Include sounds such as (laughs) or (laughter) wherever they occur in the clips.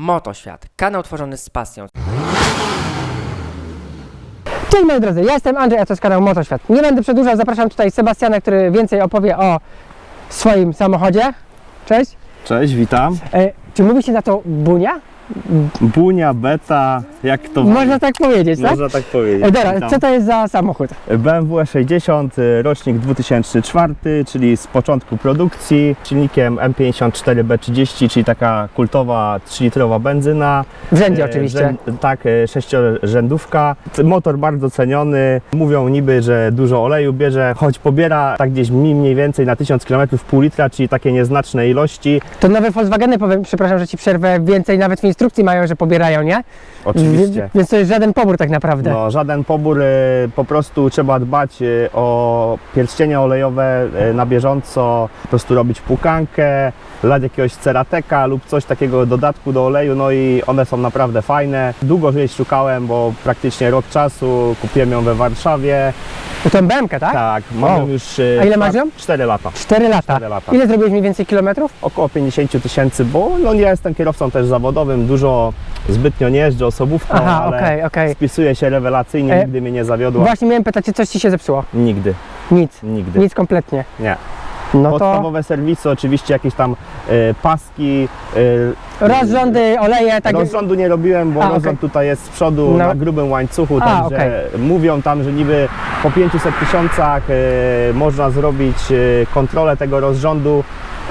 Motoświat, kanał tworzony z pasją. Cześć moi drodzy, ja jestem Andrzej, a to jest kanał Motoświat. Nie będę przedłużał, zapraszam tutaj Sebastiana, który więcej opowie o swoim samochodzie. Cześć. Cześć, witam. E, czy mówi się na to bunia? Bunia, beta, jak to Można tak powiedzieć, tak? Można tak powiedzieć. E, dobra, Witam. co to jest za samochód? BMW 60, y, rocznik 2004, czyli z początku produkcji, silnikiem M54B30, czyli taka kultowa 3-litrowa benzyna. W rzędzie E, oczywiście. rzęd- tak, e, sześciorzędówka. T- Motor bardzo ceniony. Mówią niby, że dużo oleju bierze, choć pobiera tak gdzieś mi- mniej więcej na 1000 km pół litra, czyli takie nieznaczne ilości. To nowe Volkswageny, powiem, przepraszam, że ci przerwę, więcej nawet w instrukcji mają, że pobierają, nie? Oczywiście. Więc to jest żaden pobór tak naprawdę. No, żaden pobór, e, po prostu trzeba dbać e, o pierścienie olejowe e, na bieżąco, po prostu robić pukankę, lać jakiegoś cerateka lub coś takiego dodatku do oleju, no i one są naprawdę fajne. Długo jej szukałem, bo praktycznie rok czasu, kupiłem ją we Warszawie. Tą BMK, tak? Tak, mam Wow. już... A ile masz ją? 4 lata. 4 lata. Cztery lata. Ile zrobiłeś mniej więcej kilometrów? Około 50 000 tysięcy, bo no, nie jestem kierowcą też zawodowym, dużo zbytnio nie jeżdżę osobówką, Aha, ale okej, okej. spisuje się rewelacyjnie, E, nigdy mnie nie zawiodła. Właśnie miałem pytać, czy coś ci się zepsuło? Nigdy, Nic. nigdy. Nic kompletnie. Nie. No to Podstawowe serwisy, oczywiście jakieś tam e, paski. E, rozrządy, oleje, tak Rozrządu nie robiłem, bo A, okej. rozrząd tutaj jest z przodu No. na grubym łańcuchu, A, także mówią tam, że niby po 500 tysiącach e, można zrobić e, kontrolę tego rozrządu.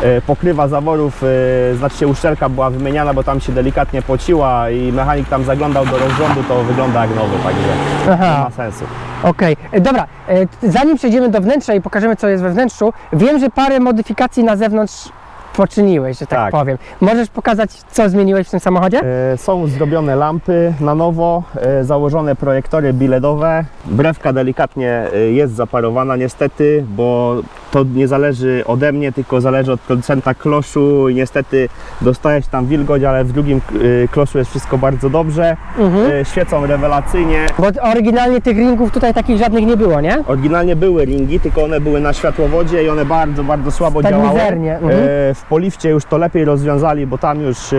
E, pokrywa zaworów, e, znaczy się uszczelka była wymieniana, bo tam się delikatnie pociła i mechanik tam zaglądał do rozrządu, to wygląda jak nowy, także nie Aha. ma sensu. Okej, E, dobra, e, t- zanim przejdziemy do wnętrza i pokażemy co jest we wnętrzu, wiem, że parę modyfikacji na zewnątrz poczyniłeś, że tak, Tak. powiem. Możesz pokazać, co zmieniłeś w tym samochodzie? E, Są zrobione lampy na nowo, e, założone projektory biledowe. Brewka delikatnie e, jest zaparowana niestety, bo to nie zależy ode mnie, tylko zależy od producenta kloszu i niestety dostajesz tam wilgoć, ale w drugim e, kloszu jest wszystko bardzo dobrze. Mhm. E, Świecą rewelacyjnie. Bo oryginalnie tych ringów tutaj takich żadnych nie było, nie? Oryginalnie były ringi, tylko one były na światłowodzie i one bardzo, bardzo słabo Tak działały. mizernie, mhm. E, W polifcie już to lepiej rozwiązali, bo tam już e,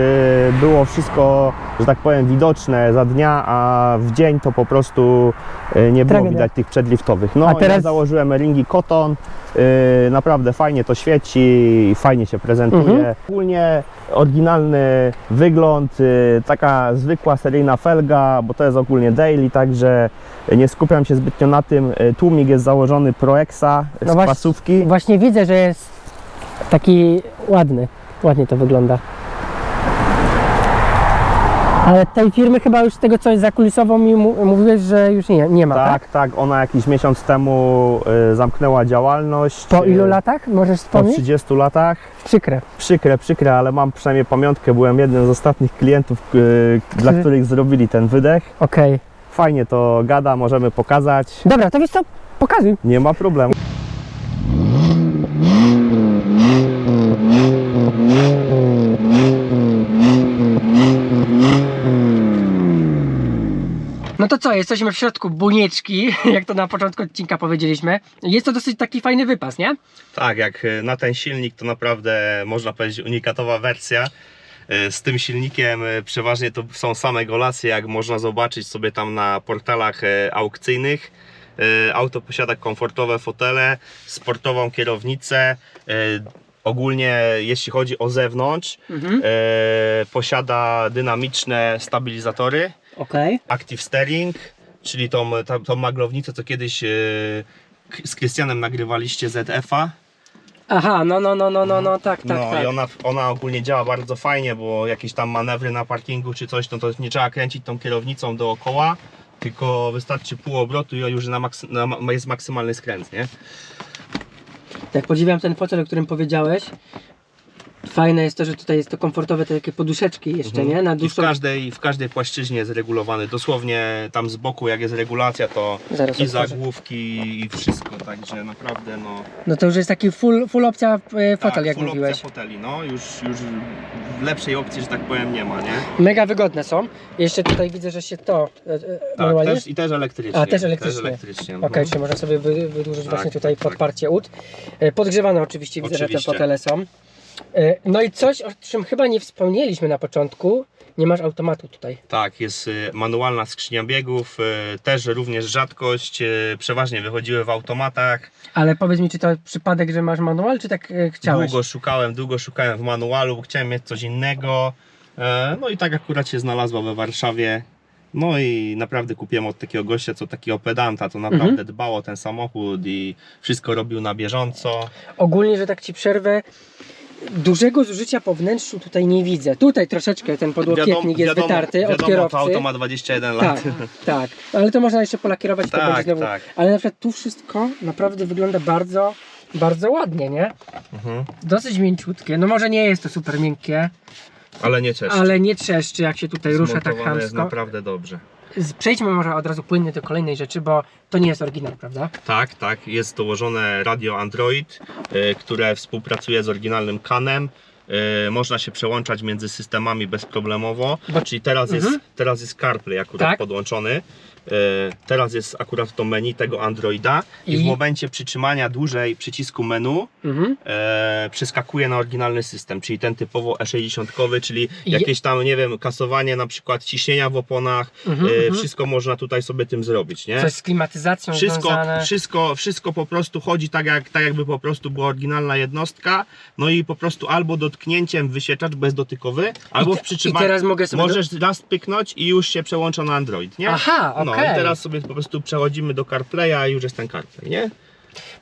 było wszystko, że tak powiem, widoczne za dnia, a w dzień to po prostu e, nie było Tragedia. widać tych przedliftowych. No A teraz- ja założyłem ringi Koton, e, naprawdę fajnie to świeci i fajnie się prezentuje. Mhm. Ogólnie oryginalny wygląd, taka zwykła seryjna felga, bo to jest ogólnie daily, także nie skupiam się zbytnio na tym. Tłumik jest założony Proexa z No właśnie- pasówki. Właśnie widzę, że jest taki ładny. Ładnie to wygląda. Ale tej firmy chyba już z tego co jest zakulisową mi mu- mówiłeś, że już nie, nie ma, tak? Tak, tak, ona jakiś miesiąc temu y, zamknęła działalność. Po y, ilu latach? Możesz Po wspomnieć? 30 latach. Przykre. Przykre, przykre, ale mam przynajmniej pamiątkę. Byłem jednym z ostatnich klientów, y, dla Którzy- których zrobili ten wydech. Okej. Fajnie to gada, możemy pokazać. Dobra, to wiesz co? Pokazuj. Nie ma problemu. No to co, jesteśmy w środku bunieczki, (laughs) jak to na początku odcinka powiedzieliśmy. Jest to dosyć taki fajny wypas, nie? Tak, jak y, na ten silnik to naprawdę można powiedzieć unikatowa wersja. Y, Z tym silnikiem y, przeważnie to są same golacje, jak można zobaczyć sobie tam na portalach aukcyjnych. Auto posiada komfortowe fotele, sportową kierownicę. Ogólnie jeśli chodzi o zewnątrz, Mhm. posiada dynamiczne stabilizatory. Okej. Active Steering, czyli tą, tą, tą maglownicę, co kiedyś k- z Krystianem nagrywaliście ZF-a. Aha, no, no, no, no, no, no, tak, tak, no tak. i ona, ona ogólnie działa bardzo fajnie, bo jakieś tam manewry na parkingu czy coś, no to nie trzeba kręcić tą kierownicą dookoła, tylko wystarczy pół obrotu i już na na, jest maksymalny skręt, nie? Jak podziwiam ten fotel, o którym powiedziałeś, fajne jest to, że tutaj jest to komfortowe, te takie poduszeczki jeszcze, nie? Na Mhm. I w dłuższą... każdej, w każdej płaszczyźnie jest regulowany. Dosłownie tam z boku, jak jest regulacja, to Zaraz i otworzę. zagłówki i wszystko, także naprawdę no... No to już jest taki full, full opcja e, fotel, tak, jak full mówiłeś. opcja foteli, no już, już lepszej opcji, że tak powiem, nie ma, nie? Mega wygodne są. Jeszcze tutaj widzę, że się to e, e, Tak, też, i też elektrycznie. A, też elektrycznie. elektrycznie. Okej, mhm. czyli można sobie wy, wydłużyć Tak, właśnie tutaj tak, tak. podparcie ud. E, Podgrzewane oczywiście, widzę, że te Oczywiście. fotele są. E, No i coś, o czym chyba nie wspomnieliśmy na początku, nie masz automatu tutaj. Tak, jest y, manualna skrzynia biegów, y, też również rzadkość, przeważnie wychodziły w automatach. Ale powiedz mi, czy to przypadek, że masz manual, czy tak e, chciałeś? Długo szukałem, długo szukałem w manualu, bo chciałem mieć coś innego. E, No i tak akurat się znalazła we Warszawie. No i naprawdę kupiłem od takiego gościa, co takiego pedanta, to naprawdę Mhm. dbał o ten samochód i wszystko robił na bieżąco. Ogólnie, że tak ci przerwę, dużego zużycia po wnętrzu tutaj nie widzę. Tutaj troszeczkę ten podłokietnik jest wytarty od wiadomo, kierowcy. to auto ma 21 Tak, lat. tak. Ale to można jeszcze polakierować i to Tak, będzie znowu. tak. Ale na przykład tu wszystko naprawdę wygląda bardzo, bardzo ładnie, nie? Mhm. Dosyć mięciutkie. No może nie jest to super miękkie, Ale nie cieszy. ale nie trzeszczy jak się tutaj rusza tak Zmontowane jest chamsko. naprawdę dobrze. Przejdźmy może od razu płynnie do kolejnej rzeczy, bo to nie jest oryginał, prawda? Tak, tak. Jest dołożone radio Android, y, które współpracuje z oryginalnym Canem. Y, Można się przełączać między systemami bezproblemowo. Bo- Czyli teraz jest, Mhm. teraz jest CarPlay akurat Tak. podłączony. Y, Teraz jest akurat to menu tego Androida i, w I- momencie przytrzymania dłużej przycisku menu Mhm. e, przeskakuje na oryginalny system, czyli ten typowo E60, czyli jakieś tam, nie wiem, kasowanie na przykład ciśnienia w oponach, Mhm, e, mhm. wszystko można tutaj sobie tym zrobić, nie? Coś z klimatyzacją Wszystko, związane. wszystko, wszystko po prostu chodzi tak, jak, tak jakby po prostu była oryginalna jednostka, no i po prostu albo dotknięciem wyświetlacz bezdotykowy, albo w I przytrzymaniu możesz raz pyknąć i już się przełącza na Android, nie? Aha, No i teraz sobie po prostu przechodzimy do CarPlaya i już jest ten CarPlay, nie?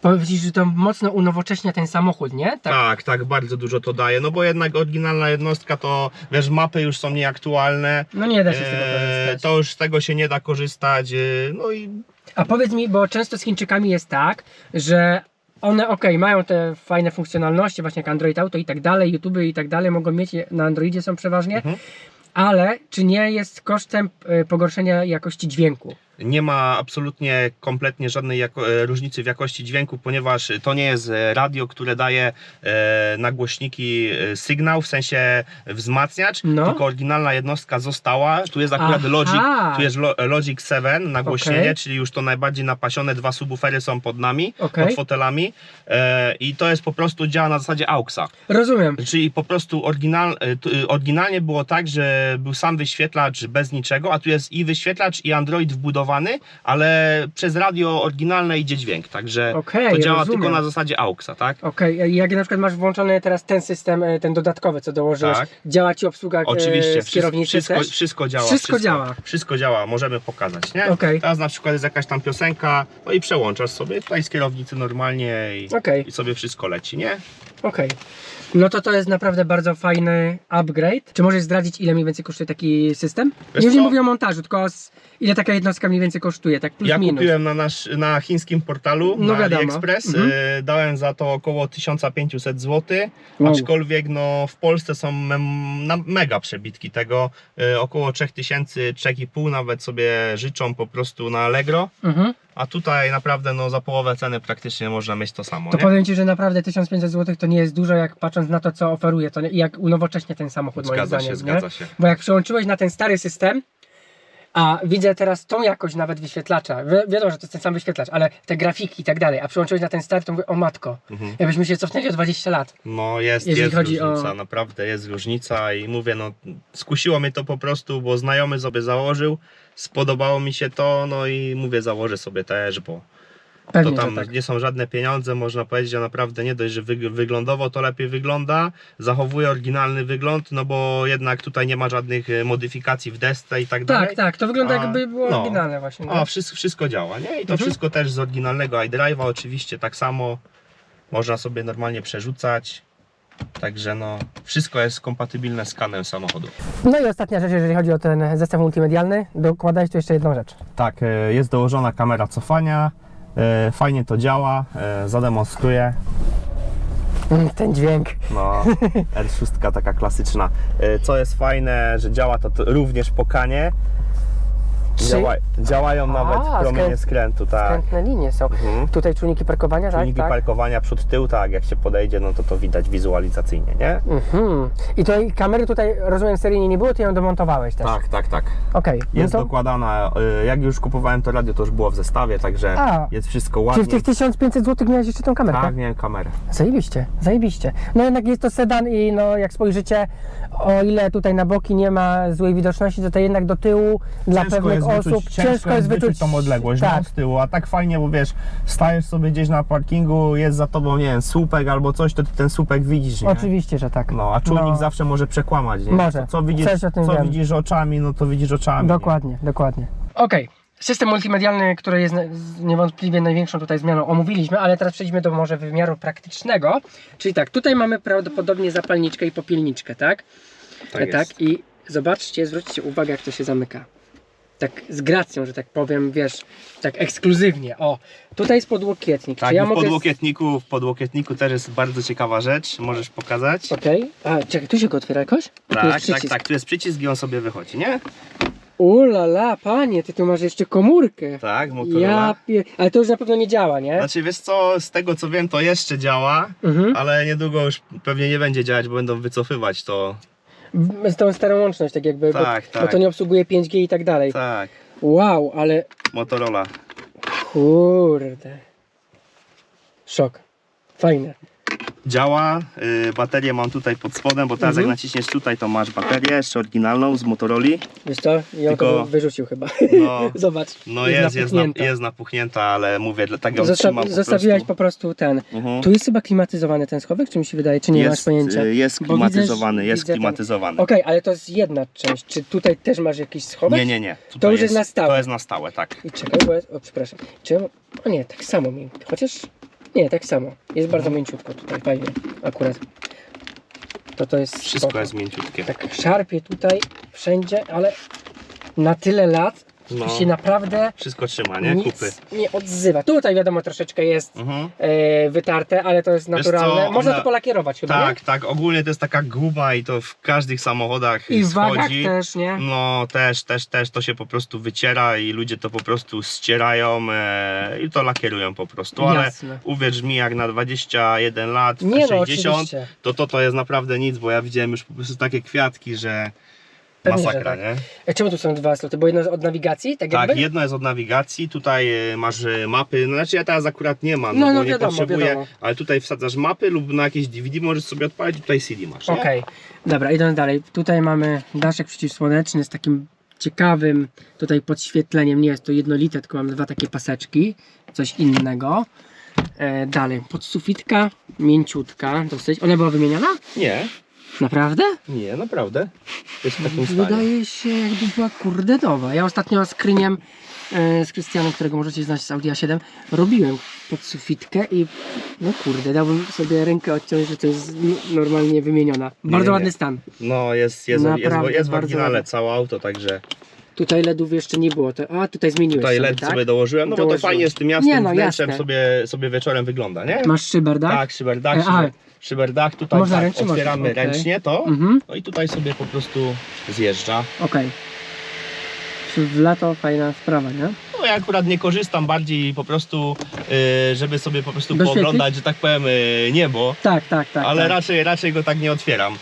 Powiem ci, że to mocno unowocześnia ten samochód, nie? Tak. Tak, tak, bardzo dużo to daje, no bo jednak oryginalna jednostka to, wiesz, mapy już są nieaktualne, No nie da się z tego e, korzystać. to już z tego się nie da korzystać, e, no i A powiedz mi, bo często z Chińczykami jest tak, że one ok, mają te fajne funkcjonalności, właśnie jak Android Auto i tak dalej, YouTube i tak dalej, mogą mieć, na Androidzie są przeważnie, Mhm. Ale czy nie jest kosztem e, pogorszenia jakości dźwięku? Nie ma absolutnie kompletnie żadnej jako, e, różnicy w jakości dźwięku, ponieważ to nie jest radio, które daje e, na głośniki e, sygnał, w sensie wzmacniacz, No. tylko oryginalna jednostka została. Tu jest akurat Aha. Logic, tu jest Lo, Logic 7 nagłośnienie, Okej. czyli już to najbardziej napasione, dwa subwoofery są pod nami, Okej. pod fotelami e, i to jest po prostu działa na zasadzie AUXa. Rozumiem. Czyli po prostu oryginal, e, oryginalnie było tak, że był sam wyświetlacz bez niczego, a tu jest i wyświetlacz i Android wbudowany, ale przez radio oryginalne idzie dźwięk, także Okej, to działa rozumiem. tylko na zasadzie AUXa, tak? Okej, jak na przykład masz włączony teraz ten system, e, ten dodatkowy, co dołożyłeś, Tak. działa ci obsługa e, Oczywiście, z kierownicy wszystko, też? wszystko działa. Wszystko działa. Wszystko działa, możemy pokazać, nie? Okej. Teraz na przykład jest jakaś tam piosenka, no i przełączasz sobie tutaj z kierownicy normalnie i, Okej. i sobie wszystko leci, nie? Okej. No to to jest naprawdę bardzo fajny upgrade. Czy możesz zdradzić, ile mniej więcej kosztuje taki system? Wiesz Już nie mówię o montażu, tylko z, ile taka jednostka mniej więcej kosztuje, tak plus Ja minus. kupiłem na, nasz, na chińskim portalu, No na wiadomo. AliExpress, Mhm. y, dałem za to około 1500 zł, Wow. aczkolwiek no, w Polsce są na, mega przebitki tego, y, około 3000, 3,5 nawet sobie życzą po prostu na Allegro, Mhm. a tutaj naprawdę no, za połowę ceny praktycznie można mieć to samo, To nie? powiem Ci, że naprawdę 1500 zł to nie jest dużo, jak patrząc na to, co oferuje, to nie- jak unowocześnie ten samochód moim Zgadza zdaniem. się, nie? zgadza się. Bo jak przełączyłeś na ten stary system, a widzę teraz tą jakość nawet wyświetlacza, wi wiadomo, że to jest ten sam wyświetlacz, ale te grafiki i tak dalej, a przełączyłeś na ten stary, to mówię, o matko, Mhm. jakbyśmy się cofnęli o 20 lat. No jest, jest chodzi o- różnica, naprawdę jest różnica i mówię, no skusiło mnie to po prostu, bo znajomy sobie założył, spodobało mi się to, no i mówię, założę sobie też, bo Pewnie, to tam tak. nie są żadne pieniądze, można powiedzieć, że naprawdę nie dość, że wyg- wyglądowo to lepiej wygląda, zachowuje oryginalny wygląd, no bo jednak tutaj nie ma żadnych e, modyfikacji w desce i tak dalej. Tak, tak, to wygląda A, jakby było no. oryginalne właśnie. No. A wszystko, wszystko działa, nie? I to Mhm. wszystko też z oryginalnego iDrive'a oczywiście tak samo można sobie normalnie przerzucać. Także no, wszystko jest kompatybilne z kanem samochodu. No i ostatnia rzecz, jeżeli chodzi o ten zestaw multimedialny, dokładałeś tu jeszcze jedną rzecz. Tak, e, jest dołożona kamera cofania, fajnie to działa, e, zademonstruję. Ten dźwięk. No, (laughs) R6 taka klasyczna. E, Co jest fajne, że działa to, to również po kanie. Czy- Działa, działają nawet A, promienie skręt- skrętu, tak. Skrętne linie są. Mhm. Tutaj czujniki parkowania, tak? Czujniki tak? parkowania przód tył, tak, jak się podejdzie, no to to widać wizualizacyjnie, nie? Mhm. I to kamery tutaj, rozumiem, seryjnie nie było, ty ją domontowałeś też. tak, tak. Okej, Jest no to... dokładana, y, jak już kupowałem to radio, to już było w zestawie, także A. jest wszystko ładnie. w tych 1500 zł miałeś jeszcze tą kamerkę? Tak, miałem kamerę. Zajebiście, zajebiście. No jednak jest to sedan i no jak spojrzycie, o ile tutaj na boki nie ma złej widoczności, to, to jednak do tyłu dla ciężko pewnych jest osób wyczuć, ciężko jest wyczuć tą odległość Tak, no, z tyłu, a tak fajnie, bo wiesz, stajesz sobie gdzieś na parkingu, jest za tobą, nie wiem, słupek albo coś, to ty ten słupek widzisz, nie? oczywiście, że tak. No, a czujnik No. zawsze może przekłamać, nie? Może. To, co widzisz, Coś o tym co wiem. widzisz oczami, no to widzisz oczami. Dokładnie, dokładnie. Okej. System multimedialny, który jest niewątpliwie największą tutaj zmianą, omówiliśmy, ale teraz przejdźmy do może wymiaru praktycznego. Czyli tak, tutaj mamy prawdopodobnie zapalniczkę i popielniczkę, tak? Tak E, jest. tak i zobaczcie, zwróćcie uwagę, jak to się zamyka. Tak z gracją, że tak powiem, wiesz, tak ekskluzywnie. O, tutaj jest podłokietnik. Tak, Czy ja w mogę... podłokietniku, w podłokietniku też jest bardzo ciekawa rzecz, możesz pokazać. Okej. A, czekaj, tu się go otwiera jakoś? Tak, tak, tak, tu jest przycisk i on sobie wychodzi, nie? Ulala, panie, ty tu masz jeszcze komórkę. Tak, Motorola. Ja pie... Ale to już na pewno nie działa, nie? Znaczy wiesz co, z tego co wiem to jeszcze działa, Mhm. ale niedługo już pewnie nie będzie działać, bo będą wycofywać to. Z tą starą łączność, tak jakby, Tak, bo, bo tak. to nie obsługuje 5G i tak dalej. Tak, Wow, ale Motorola. kurde. Szok. Fajne. Działa, y, baterię mam tutaj pod spodem, bo teraz Mhm. jak naciśniesz tutaj to masz baterię, jeszcze oryginalną z Motoroli. Wiesz co? Ja Tylko- to wyrzucił chyba. No, (laughs) Zobacz. no jest, jest, na, napuchnięta. jest napuchnięta, ale mówię, dla- tak Zosta- trzymam po zostawiłaś prostu. po prostu ten. Mhm. Tu jest chyba klimatyzowany ten schowek, czy mi się wydaje, czy nie masz jest, pojęcia? y, jest Bo widzę, klimatyzowany, jest widzę ten- klimatyzowany. Okej, ale to jest jedna część. Czy tutaj też masz jakiś schowek? Nie, nie, nie. Tutaj już jest na stałe. To jest na stałe, tak. I czekaj, bo jest, o przepraszam. Czy, o nie, tak samo miękkie. Chociaż nie, tak samo. Jest bardzo mięciutko tutaj, fajnie. Akurat. To to jest Wszystko spoko. jest mięciutkie. Tak szarpie tutaj, wszędzie, ale na tyle lat No. się naprawdę Wszystko trzyma, nie? Kupy. nie odzywa. Tutaj wiadomo troszeczkę jest Mhm. e, wytarte, ale to jest naturalne. co, Można ona- to polakierować chyba, Tak, tak. Ogólnie to jest taka guba i to w każdych samochodach nie? I w wagach schodzi. też, nie? No też, też, też to się po prostu wyciera i ludzie to po prostu ścierają e, i to lakierują po prostu, ale Jasne. uwierz mi, jak na 21 lat, Nie no, 60, oczywiście. to, to to jest naprawdę nic, bo ja widziałem już po prostu takie kwiatki, że Pewnie, masakra, tak. nie? E, Czemu tu są dwa sloty? Bo jedno jest od nawigacji, tak Tak, jedno jest od nawigacji, tutaj e, masz e, mapy, no znaczy ja teraz akurat nie mam, No, no, no, nie wiadomo, potrzebuję, wiadomo. ale tutaj wsadzasz mapy lub na jakieś DVD możesz sobie odpalić, tutaj CD masz? Okej, dobra, idąc dalej. Tutaj mamy daszek przeciwsłoneczny z takim ciekawym tutaj podświetleniem. Nie jest to jednolite, tylko mam dwa takie paseczki, coś innego. E, dalej, podsufitka, mięciutka dosyć. Ona była wymieniona? Nie, Naprawdę? nie, naprawdę. Jest w takim stanie. Wydaje się, jakby była kurde nowa. Ja ostatnio z Kryniem, e, z Krystianem, którego możecie znać z Audi A7, robiłem podsufitkę i no kurde, dałbym sobie rękę odciąć, że to jest normalnie wymieniona. Bardzo nie. ładny stan. No jest, jest, jest, Naprawdę, jest w oryginale całe auto, także Tutaj LEDów jeszcze nie było. To, a tutaj zmieniłeś tutaj sobie, LED tak? sobie dołożyłem, no bo to fajnie z tym miastem Nie no, wnętrzem jasne. sobie, sobie wieczorem wygląda, nie? Masz szyber, tak? Tak, szyberdach, E, a. szyber, szyberdach, tutaj Można tak, ręcznie, otwieramy można, okej. ręcznie to, Mhm, no i tutaj sobie po prostu zjeżdża. okej. Czy W lato fajna sprawa, nie? No ja akurat nie korzystam bardziej po prostu, y, żeby sobie po prostu Doświetlić? pooglądać, że tak powiem, y, niebo, Tak, tak, tak. ale tak. raczej, raczej go tak nie otwieram.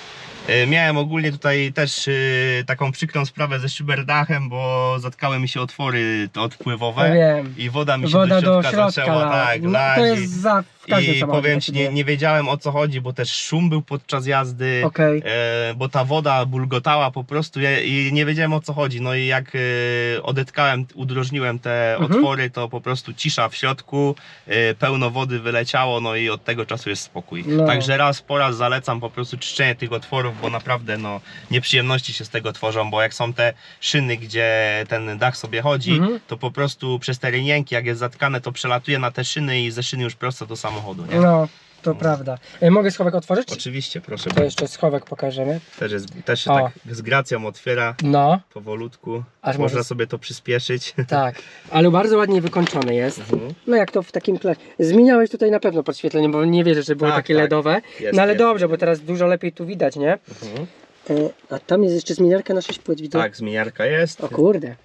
Y, Miałem ogólnie tutaj też y, taką przykrą sprawę ze szyberdachem, bo zatkały mi się otwory odpływowe. I woda mi się Woda do do środka, środka zaczęła tak no. To jest za każdym I powiem ci, nie, nie wiedziałem o co chodzi, bo też szum był podczas jazdy, Okej. e, bo ta woda bulgotała po prostu ja, i nie wiedziałem o co chodzi. No i jak e, odetkałem, udrożniłem te Mhm. otwory, to po prostu cisza w środku, e, pełno wody wyleciało, no i od tego czasu jest spokój. No. Także raz po raz zalecam po prostu czyszczenie tych otworów, bo naprawdę no, nieprzyjemności się z tego tworzą, bo jak są te szyny, gdzie ten dach sobie chodzi, Mhm. to po prostu przez te rynienki, jak jest zatkane, to przelatuje na te szyny i ze szyny już prosto do samochodu, nie? No, to prawda. E, mogę schowek otworzyć? Oczywiście, proszę. To jeszcze schowek pokażemy. Też, jest, też się O. tak z gracją otwiera No, powolutku. Aż Można może- sobie to przyspieszyć. tak. Ale bardzo ładnie wykończony jest. No jak to w takim kle... Zmieniałeś tutaj na pewno podświetlenie, bo nie wierzę, że było Tak, takie tak. LEDowe. Jest, no ale jest, dobrze, bo teraz dużo lepiej tu widać, nie? Mhm. E, a tam jest jeszcze zmieniarka na 6 płyt, widzę. Tak, zmieniarka jest, O kurde.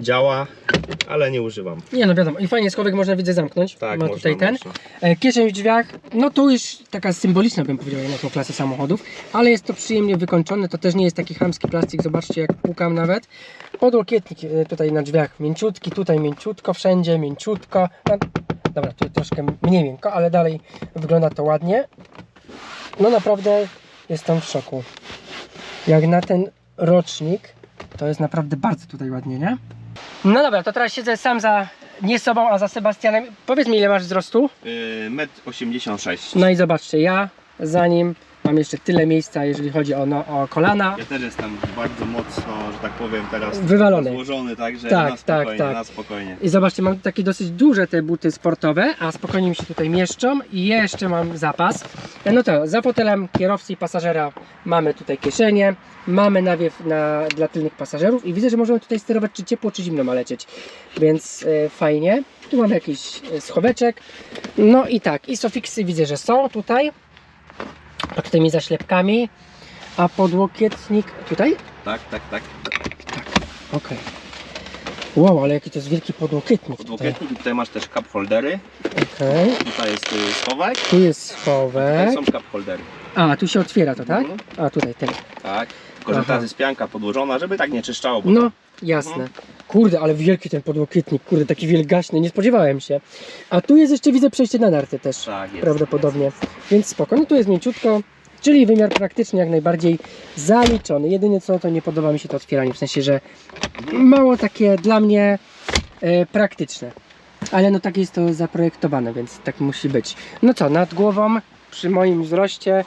Działa. ale nie używam. Nie no wiadomo, i fajnie schowek można widzę zamknąć. Tak, Ma można, tutaj ten. można. E, Kieszeń w drzwiach, no to już taka symboliczna bym powiedział na tą klasę samochodów, ale jest to przyjemnie wykończone, to też nie jest taki chamski plastik, zobaczcie jak pukam nawet. Podłokietnik e, tutaj na drzwiach mięciutki, tutaj mięciutko, wszędzie mięciutko. No, dobra, tu troszkę mniej miękko, ale dalej wygląda to ładnie. No naprawdę jestem w szoku. Jak na ten rocznik, to jest naprawdę bardzo tutaj ładnie, nie? No dobra, to teraz siedzę sam za, nie sobą, a za Sebastianem. Powiedz mi ile masz wzrostu? Yy, metr 86. No i zobaczcie, ja za nim mam jeszcze tyle miejsca, jeżeli chodzi o, no, o kolana. Ja też jestem bardzo mocno, że tak powiem, teraz Wywalony. złożony, także Tak, na tak, spokojnie, tak. na spokojnie. I zobaczcie, mam takie dosyć duże te buty sportowe, a spokojnie mi się tutaj mieszczą i jeszcze mam zapas. No to za fotelem kierowcy i pasażera mamy tutaj kieszenie, mamy nawiew na, dla tylnych pasażerów i widzę, że możemy tutaj sterować czy ciepło, czy zimno ma lecieć, więc e, fajnie. Tu mamy jakiś e, schoweczek. No i tak, i sofiksy widzę, że są tutaj, pod tymi zaślepkami, a podłokietnik tutaj? Tak, tak, tak. Okej. Wow, ale jaki to jest wielki podłokietnik. Podłokietnik, tutaj masz też cup holdery, Okej. tutaj jest y, schowek, Tu jest tutaj schowek. są cup holdery. A, tu się otwiera to, tak? Mhm. A, tutaj ten. Tak, tylko że Aha. teraz jest pianka podłożona, żeby tak nie czyszczało. Bo No, jasne. Kurde, ale wielki ten podłokietnik, kurde, taki wielgaśny, nie spodziewałem się. A tu jest jeszcze, widzę, przejście na narty też, Tak, jest, prawdopodobnie. Więc spoko, no tu jest mięciutko, czyli wymiar praktyczny jak najbardziej zaliczony. Jedynie co, to nie podoba mi się to otwieranie, w sensie, że mało takie dla mnie e, praktyczne. Ale no tak jest to zaprojektowane, więc tak musi być. No co, nad głową, przy moim wzroście,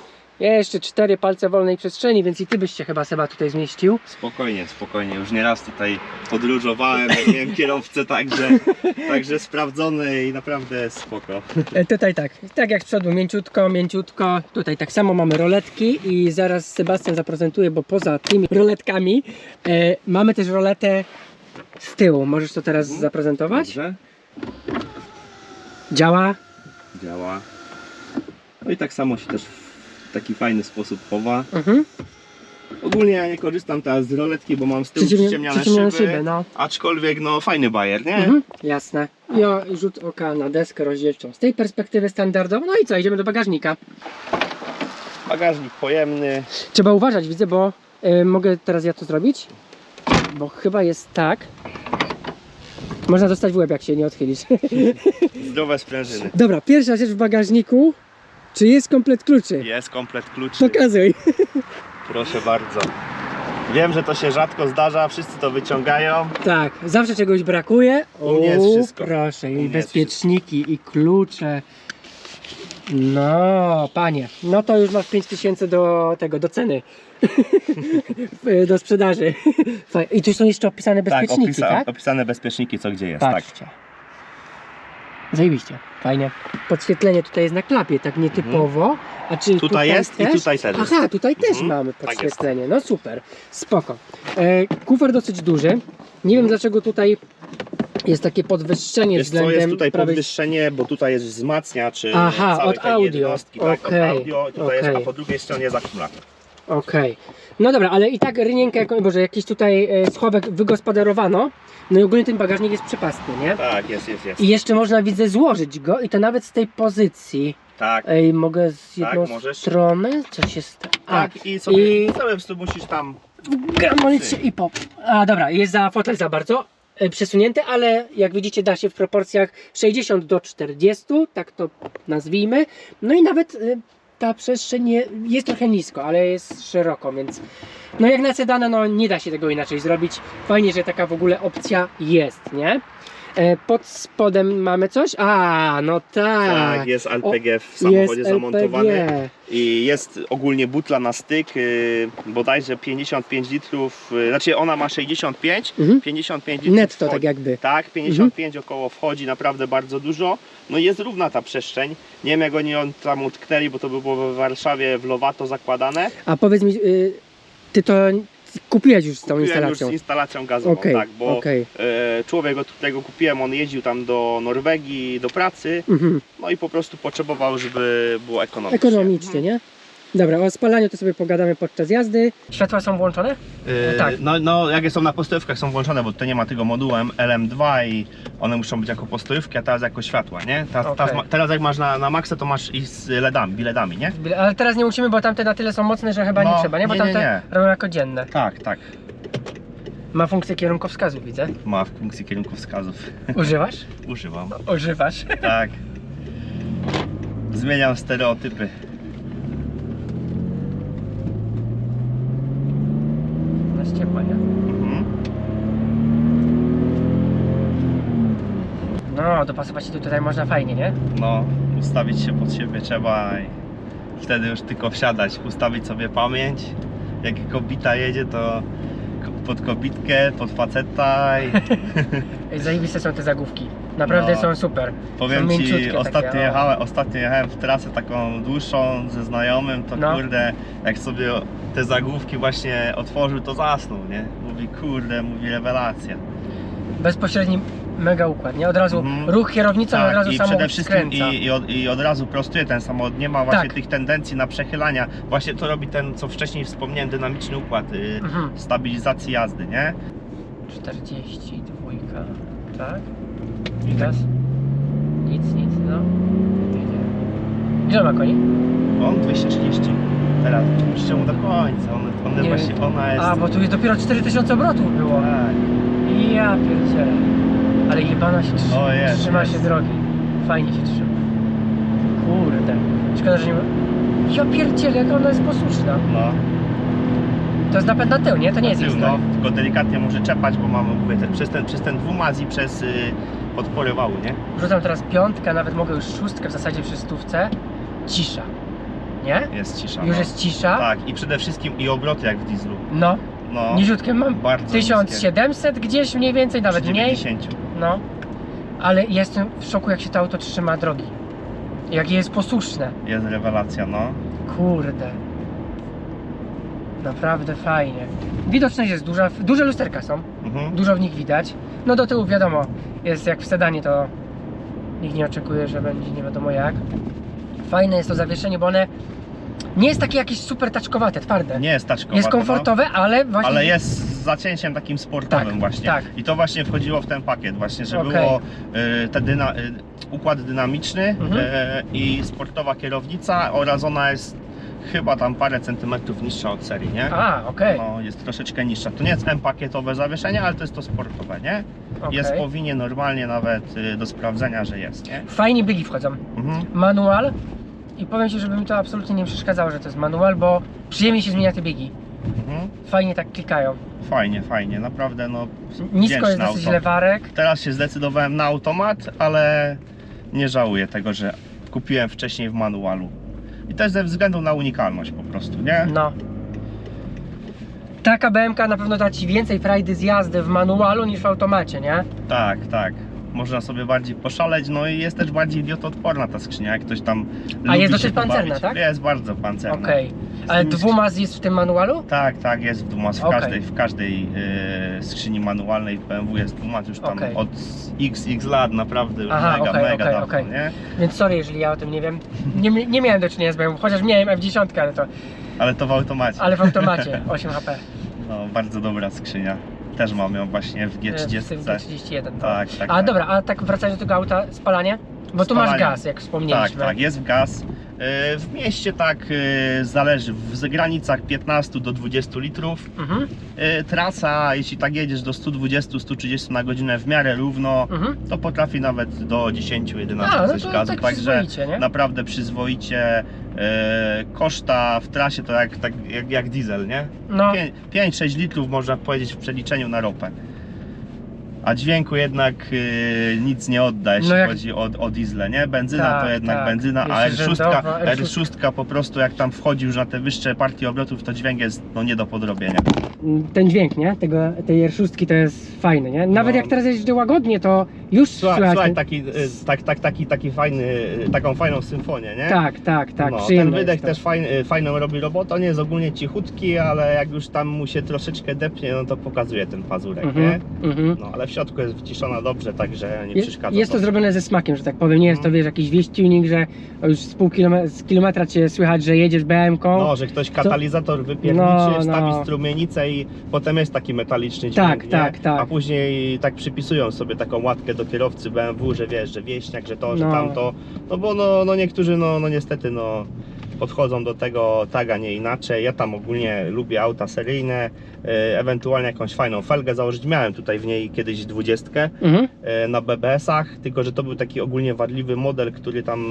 jeszcze cztery palce wolnej przestrzeni, więc i ty byś się chyba Seba tutaj zmieścił. Spokojnie, spokojnie. Już nieraz tutaj podróżowałem, miałem (laughs) kierowcę, także, także sprawdzony i naprawdę spoko. E, Tutaj tak, tak jak z przodu, mięciutko, mięciutko. Tutaj tak samo mamy roletki i zaraz Sebastian zaprezentuje, bo poza tymi roletkami e, mamy też roletę z tyłu. Możesz to teraz zaprezentować? Dobrze, Działa? działa. No i tak samo się też w taki fajny sposób chowa. Mhm. Ogólnie ja nie korzystam teraz z roletki, bo mam z tyłu Przyciemnia- przyciemniane przyciemnione szyby, szyby, no. aczkolwiek no fajny bajer, nie? Mhm. Jasne. Ja rzut oka na deskę rozdzielczą z tej perspektywy standardowo. No i co, idziemy do bagażnika. Bagażnik pojemny, Trzeba uważać, widzę, bo e, mogę teraz ja to zrobić? Bo chyba jest tak. Można dostać w łeb, jak się nie odchylisz. (laughs) zdrowe sprężyny. Dobra, pierwsza rzecz w bagażniku. Czy jest komplet kluczy? Jest komplet kluczy, Pokazuj. (laughs) proszę bardzo. Wiem, że to się rzadko zdarza, wszyscy to wyciągają. Tak, zawsze czegoś brakuje. U mnie jest wszystko. Proszę, i bezpieczniki, i klucze. No, panie, no to już masz 5000 do tego, do ceny. (laughs) do sprzedaży. (laughs) I tu są jeszcze opisane bezpieczniki, tak, tak? opisa- opisane bezpieczniki, co gdzie jest, tak. Zajebiście, fajnie. Podświetlenie tutaj jest na klapie, tak nietypowo. A czy tutaj, Tutaj jest i też? tutaj też jest. Aha, tutaj też Mhm, mamy tak jest. podświetlenie. no super, spoko. E, kufer dosyć duży. Nie wiem dlaczego tutaj jest takie podwyższenie Wiesz co, względem jest tutaj prawej... podwyższenie, bo tutaj jest wzmacniacz y, Aha, całej od audio. jednostki, tak, Okej, od audio, tutaj jest, okej. a po drugiej stronie jest akumulator. Okej. No dobra, ale i tak rynienkę, boże, jakiś tutaj e, schowek wygospodarowano. No i ogólnie ten bagażnik jest przepastny, nie? Tak, jest, jest, jest. I jeszcze można, widzę, złożyć go i to nawet z tej pozycji. Tak, Ej, mogę z jedną możesz. stronę? Coś jest. A, tak i sobie i- całe prostu musisz tam gramolicie i pop. A dobra, jest za fotel za bardzo e, przesunięty, ale jak widzicie da się w proporcjach 60 do 40, tak to nazwijmy. No i nawet e, ta przestrzeń nie, jest trochę nisko, ale jest szeroko, więc no jak na sedana, no nie da się tego inaczej zrobić. Fajnie, że taka w ogóle opcja jest, nie? E, Pod spodem mamy coś? A, no tak. Tak, jest LPG w samochodzie jest zamontowany LPG. i jest ogólnie butla na styk, yy, bodajże 55 litrów, yy, znaczy ona ma 65, Mhm. 55 litrów Netto wchodzi. tak jakby. Tak, 55 około wchodzi, naprawdę bardzo dużo. No i jest równa ta przestrzeń. Nie wiem jak oni ją tam utknęli, bo to by było w Warszawie w Lowato zakładane. A powiedz mi, y, ty to kupiłeś już z tą Kupiłem instalacją? już z instalacją gazową, Okej, tak, bo okej. e, człowiek, od którego kupiłem, on jeździł tam do Norwegii, do pracy, Mhm. no i po prostu potrzebował, żeby było ekonomicznie. Ekonomicznie, nie? Dobra, o spalaniu to sobie pogadamy podczas jazdy. Światła są włączone? Yy, tak. no, no, jak są na postojówkach są włączone, bo tutaj nie ma tego modułu LM2 i one muszą być jako postojówki, a teraz jako światła, nie? Teraz, Okej. teraz, ma- teraz jak masz na, na maksa, to masz i z LEDami, biledami, nie? Ale teraz nie musimy, bo tamte na tyle są mocne, że chyba nie No, trzeba, nie? Bo nie, nie, tamte robią jako dzienne. Tak, tak. Ma funkcję kierunkowskazu, widzę. Ma funkcję kierunkowskazów. (laughs) Używasz? Używam. Używasz. Tak. Zmieniam stereotypy. Masz ciepła, nie? Mhm. No, dopasować się tu tutaj można fajnie, nie? No, ustawić się pod siebie trzeba i wtedy już tylko wsiadać, ustawić sobie pamięć. Jak kobita jedzie, to pod kobitkę, pod faceta i (laughs) Zajebiste są te zagłówki. Naprawdę No. są super. powiem Są ci, ostatnio, takie, o. jechałem, ostatnio jechałem w trasę taką dłuższą ze znajomym, to No. kurde, jak sobie te zagłówki właśnie otworzył, to zasnął, nie? Mówi, kurde, mówi rewelacja. Bezpośredni mega układ, nie? Od razu Mhm. ruch kierownicą i od razu i samochód przede wszystkim i, i, od, i od razu prostuje ten samochód, nie ma właśnie Tak. tych tendencji na przechylania. Właśnie to robi ten, co wcześniej wspomniałem, dynamiczny układ y, Mhm. stabilizacji jazdy, nie? 42, tak? I gaz? Nic, nic, no. Ile ma koni? On 230. Teraz jeszcze mu do końca. One, one Nie właśnie, ona jest. A, bo tu jest dopiero 4000 obrotów było. Tak. Ja pierdzielę. Ale jebana się trzyma. O, jest, trzyma jest. się drogi. Fajnie się trzyma. Kurde. Szkoda, że nie ma... Ja pierdzielę, jak ona jest posłuszna. No. To jest napęd na tył, nie? To nie jest Tył, ich no, tylko delikatnie może czepać, bo mamy mówię, te, przez, ten, przez ten dwumaz i przez y, wału, nie? Wrzucam teraz piątkę, nawet mogę już szóstkę w zasadzie przy stówce. Cisza. Nie? Jest cisza. Już no. jest cisza. Tak, i przede wszystkim i obroty jak w dieslu. No, No. niziutkie mam. Bardzo 1700 gdzieś mniej więcej, nawet Przy mniej. 90. No. Ale jestem w szoku, jak się to auto trzyma drogi. Jak jest posłuszne. Jest rewelacja, no. Kurde. Naprawdę fajnie. Widoczność jest duża, duże lusterka są, Mhm. dużo w nich widać. No do tyłu wiadomo, jest jak w sedanie, to nikt nie oczekuje, że będzie nie wiadomo jak. Fajne jest to zawieszenie, bo one nie jest takie jakieś super taczkowate, twarde. Nie jest taczkowa. jest komfortowe, ale właśnie... Ale jest z zacięciem takim sportowym Tak, właśnie. tak. I to właśnie wchodziło w ten pakiet właśnie, że Okej. było y, te dyna, y, układ dynamiczny Mhm. y, i sportowa kierownica oraz ona jest chyba tam parę centymetrów niższa od serii, nie? A, okej. No, jest troszeczkę niższa. To nie jest M-pakietowe zawieszenie, ale to jest to sportowe, nie? okej. Jest powinie normalnie nawet y, do sprawdzenia, że jest, nie? Fajnie biegi wchodzą. Mhm. Manual i powiem Ci, żeby mi to absolutnie nie przeszkadzało, że to jest manual, bo przyjemnie się zmienia te biegi. Mhm. Fajnie tak klikają. Fajnie, fajnie, naprawdę no Nisko jest dosyć auto. lewarek. Teraz się zdecydowałem na automat, ale nie żałuję tego, że kupiłem wcześniej w manualu. I też ze względu na unikalność po prostu, nie? No. Taka BMK na pewno da Ci więcej frajdy z jazdy w manualu niż w automacie, nie? Tak, tak. Można sobie bardziej poszaleć, no i jest też bardziej idiotoodporna ta skrzynia, jak ktoś tam A jest dosyć pancerna, pobawić. tak? Jest bardzo pancerna. Okej. Ale tym dwumaz jest w tym manualu? Tak, tak, jest w Okej. każdej, w każdej yy, skrzyni manualnej w BMW jest dwumaz już tam Okej. od XX lat, naprawdę już Aha, mega, okej, mega okej, dawno, okej. nie? Więc sorry, jeżeli ja o tym nie wiem. Nie, nie miałem do czynienia z BMW, chociaż miałem F10, ale to, Ale to w automacie. ale w automacie (laughs) 8 HP. No, bardzo dobra skrzynia. Też mam ją właśnie w W tym G30. G31. No. Tak, tak. A tak. dobra, a tak wracając do tego auta, spalanie? Bo tu masz gaz, jak Tak, wspomnieliśmy. tak, jest gaz. Yy, W mieście tak yy, zależy, w granicach 15 do 20 litrów. Mhm, Yy, Trasa, jeśli tak jedziesz do 120-130 na godzinę w miarę równo, mhm. to potrafi nawet do 10-11 A, no to gazu. tak Także przyzwoicie, nie? naprawdę przyzwoicie. Koszta w trasie to jak, tak, jak, jak diesel, nie? No, 5-6 litrów można powiedzieć w przeliczeniu na ropę. A dźwięku jednak yy, nic nie odda, jeśli No jak- chodzi o, o diesle, nie? Benzyna Tak, to jednak tak. benzyna, a Jeszcze R6, rzędowa, R6 po prostu jak tam wchodzi już na te wyższe partie obrotów, to dźwięk jest no, nie do podrobienia. ten dźwięk, nie? Tego, tej R6 to jest fajny, nie? Nawet No. jak teraz jeżdżę łagodnie, to Już Słuchaj, słychać. słuchaj taki, y, tak, tak, taki, taki fajny, y, taką fajną symfonię, nie? Tak, tak, tak. no, ten wydech też fajny, y, fajną robi robotę, on jest ogólnie cichutki, ale jak już tam mu się troszeczkę depnie, no to pokazuje ten pazurek, nie? Mhm, mhm. No ale w środku jest wyciszona dobrze, także nie przeszkadza. jest to zrobione ze smakiem, że tak powiem. Nie jest to, Mhm. wiesz, jakiś wieś tuning, że już z pół kilometra, z kilometra cię słychać, że jedziesz BM-ką. No, że ktoś katalizator wypierniczy, No, wstawi no. strumienicę i potem jest taki metaliczny dźwięk, Tak, nie? tak, tak. A później tak przypisują sobie taką łatkę do kierowcy BMW, że wiesz, że wieśniak, że to, że No. tamto. No bo no, no niektórzy, no, no niestety, no podchodzą do tego tak, a nie inaczej. Ja tam ogólnie lubię auta seryjne, e, ewentualnie jakąś fajną felgę założyć. Miałem tutaj w niej kiedyś dwudziestkę Mhm. e, na BBS-ach, tylko że to był taki ogólnie wadliwy model, który tam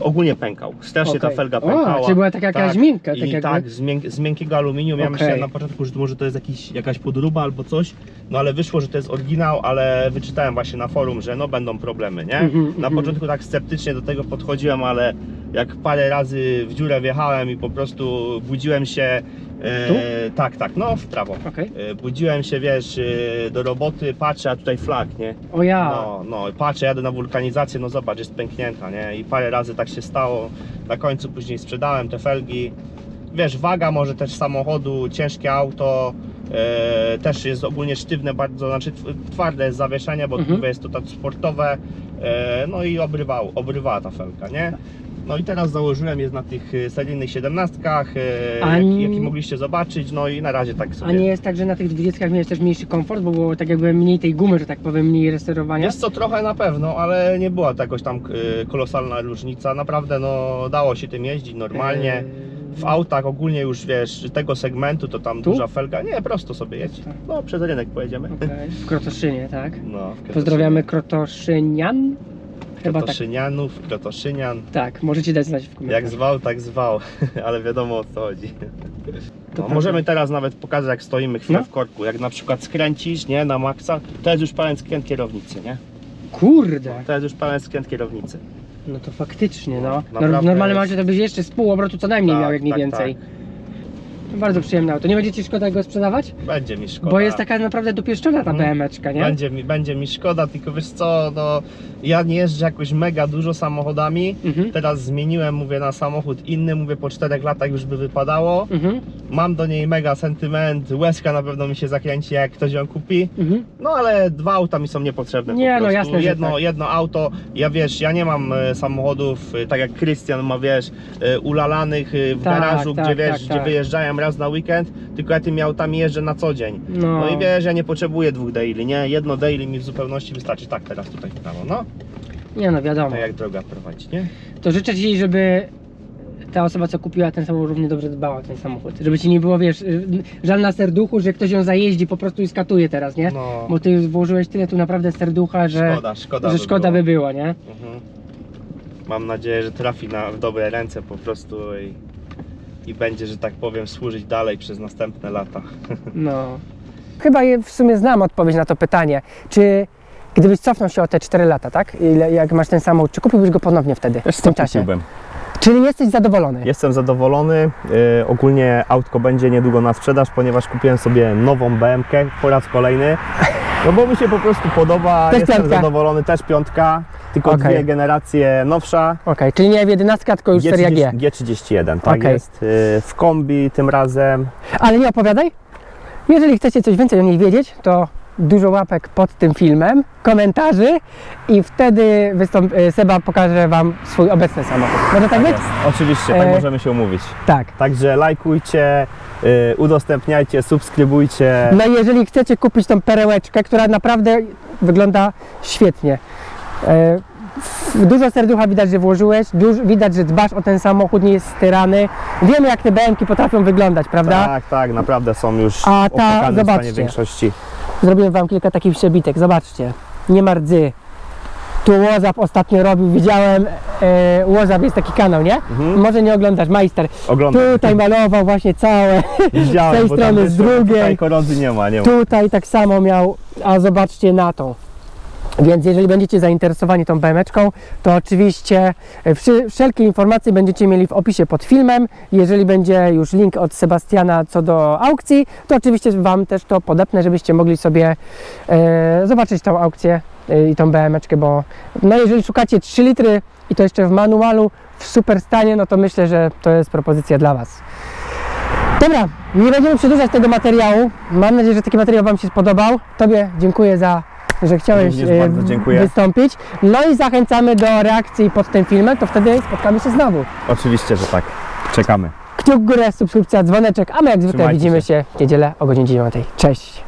ogólnie pękał. Strasznie ta Okej. felga O, pękała. czyli była taka jakaś Tak. miękka, tak jakby. tak, z, mięk, z miękkiego aluminium. Ja Okej. myślałem na początku, że to może to jest jakiś, jakaś podróba albo coś, no ale wyszło, że to jest oryginał, ale wyczytałem właśnie na forum, że no będą problemy, nie? Mhm, na mhm. początku tak sceptycznie do tego podchodziłem, ale jak parę razy w dziurę wjechałem i po prostu budziłem się. E, Tu? tak, tak, no w prawo. Okej. E, budziłem się, wiesz, e, do roboty, patrzę, a tutaj flag, nie? O ja. No, no, patrzę, jadę na wulkanizację, no zobacz, jest pęknięta, nie? I parę razy tak się stało. Na końcu później sprzedałem te felgi. Wiesz, waga może też samochodu, ciężkie auto, e, też jest ogólnie sztywne bardzo, znaczy tw- twarde jest zawieszenie, bo Mhm. jest to tak sportowe, e, no i obrywał, obrywała ta felka, nie? No i teraz założyłem je na tych e, seryjnych 17, e, jaki, jaki mogliście zobaczyć, no i na razie tak sobie. A nie jest tak, że na tych 20 miałeś też mniejszy komfort, bo było tak jakby mniej tej gumy, że tak powiem, mniej restaurowania? Jest co trochę na pewno, ale nie była to jakoś tam y, kolosalna różnica. Naprawdę no dało się tym jeździć normalnie. Eee, W autach ogólnie już wiesz, tego segmentu to tam Tu? duża felga. Nie, prosto sobie jedź. Tak. No przez rynek pojedziemy. Okej, W Krotoszynie, tak? No, w Pozdrawiamy Krotoszynian. Chyba tak. Krotoszynianów, Krotoszynian. Tak, możecie dać znać w Jak komentarzach. zwał, tak zwał, (laughs) ale wiadomo o co chodzi. No, możemy teraz nawet pokazać jak stoimy chwilę No. w korku. Jak na przykład skręcisz, nie, na maksa, to jest już pełen skręt kierownicy, nie? Kurde! To jest już pełen skręt kierownicy. No to faktycznie, no. No, no jest- aucie to byś jeszcze z pół obrotu co najmniej Tak, miał, jak nie tak, więcej. Bardzo przyjemne auto. Nie będziecie szkoda go sprzedawać? Będzie mi szkoda. Bo jest taka naprawdę dopieszczona ta. BM-eczka, nie? Będzie mi, będzie mi szkoda, tylko wiesz co, no ja nie jeżdżę jakoś mega dużo samochodami. Mhm. Teraz zmieniłem, mówię, na samochód inny, mówię, po czterech latach już by wypadało. Mhm. Mam do niej mega sentyment, łezka na pewno mi się zakręci, jak ktoś ją kupi. Mhm. No ale dwa auta mi są niepotrzebne Nie, po no jasne, że jedno, tak. jedno auto, ja wiesz, ja nie mam e, samochodów, e, tak jak Krystian ma, wiesz, e, ulalanych e, w Tak, garażu, tak, gdzie wiesz, tak, gdzie tak. wyjeżdżają raz na weekend, tylko ja tymi autami jeżdżę na co dzień. No. No i wiesz, ja nie potrzebuję dwóch daily, nie? Jedno daily mi w zupełności wystarczy. Tak, teraz tutaj w prawo, no. Nie no, wiadomo. Tak jak droga prowadzi, nie? To życzę Ci, żeby ta osoba, co kupiła ten samochód, równie dobrze dbała o ten samochód. Żeby Ci nie było, wiesz, y, żal na serduchu, że ktoś ją zajeździ po prostu i skatuje teraz, nie? No, Bo Ty już włożyłeś tyle tu naprawdę serducha, że szkoda, szkoda że by szkoda było. by było, nie? Mhm. Mam nadzieję, że trafi na, w dobre ręce po prostu i, i będzie, że tak powiem, służyć dalej przez następne lata. No. Chyba w sumie znam odpowiedź na to pytanie. Czy gdybyś cofnął się o te 4 lata, tak? Ile, jak masz ten samochód, czy kupiłbyś go ponownie wtedy? w tym czasie? Czyli jesteś zadowolony? Jestem zadowolony. Yy, ogólnie autko będzie niedługo na sprzedaż, ponieważ kupiłem sobie nową BMK po raz kolejny. No bo mi się po prostu podoba, Też jestem piątka. zadowolony, też piątka, tylko Okej. dwie generacje nowsza. Okej, czyli nie W11, tylko już seria G. G31, tak Okej. jest. Yy, w kombi tym razem. Ale nie opowiadaj. Jeżeli chcecie coś więcej o niej wiedzieć, to dużo łapek pod tym filmem, komentarzy i wtedy wystąp- e, Seba pokaże Wam swój obecny samochód. Może tak być? jest. Oczywiście, tak E, możemy się umówić. Tak. Także lajkujcie, yy, udostępniajcie, subskrybujcie. No i jeżeli chcecie kupić tą perełeczkę, która naprawdę wygląda świetnie. E, Dużo serducha widać, że włożyłeś, duż, widać, że dbasz o ten samochód, nie jest styrany. Wiemy, jak te BMki potrafią wyglądać, prawda? Tak, tak, naprawdę są już A ta- w stanie większości. Zrobiłem Wam kilka takich przebitek, zobaczcie. Nie ma rdzy. Tu Łozap ostatnio robił, widziałem, e, Łozap jest taki kanał, nie? Mhm. Może nie oglądasz, majster. Oglądam. Tutaj malował właśnie całe, (laughs) Widziałem, z tej strony, z drugiej. Tutaj korozji nie ma, nie ma. tutaj tak samo miał, a zobaczcie na tą. Więc jeżeli będziecie zainteresowani tą BMeczką, to oczywiście e, wszelkie informacje będziecie mieli w opisie pod filmem. Jeżeli będzie już link od Sebastiana co do aukcji, to oczywiście Wam też to podepnę, żebyście mogli sobie e, zobaczyć tą aukcję e, i tą BMeczkę, bo no jeżeli szukacie 3 litry i to jeszcze w manualu, w super stanie, no to myślę, że to jest propozycja dla Was. Dobra, nie będziemy przedłużać tego materiału. Mam nadzieję, że taki materiał Wam się spodobał. Tobie dziękuję za, że chciałeś Również bardzo dziękuję. wystąpić. No i zachęcamy do reakcji pod tym filmem, to wtedy spotkamy się znowu. Oczywiście, że tak. Czekamy. Kciuk w górę, subskrypcja, dzwoneczek, a my jak zwykle Trzymajcie widzimy się. się w niedzielę o godzinie 9. Cześć!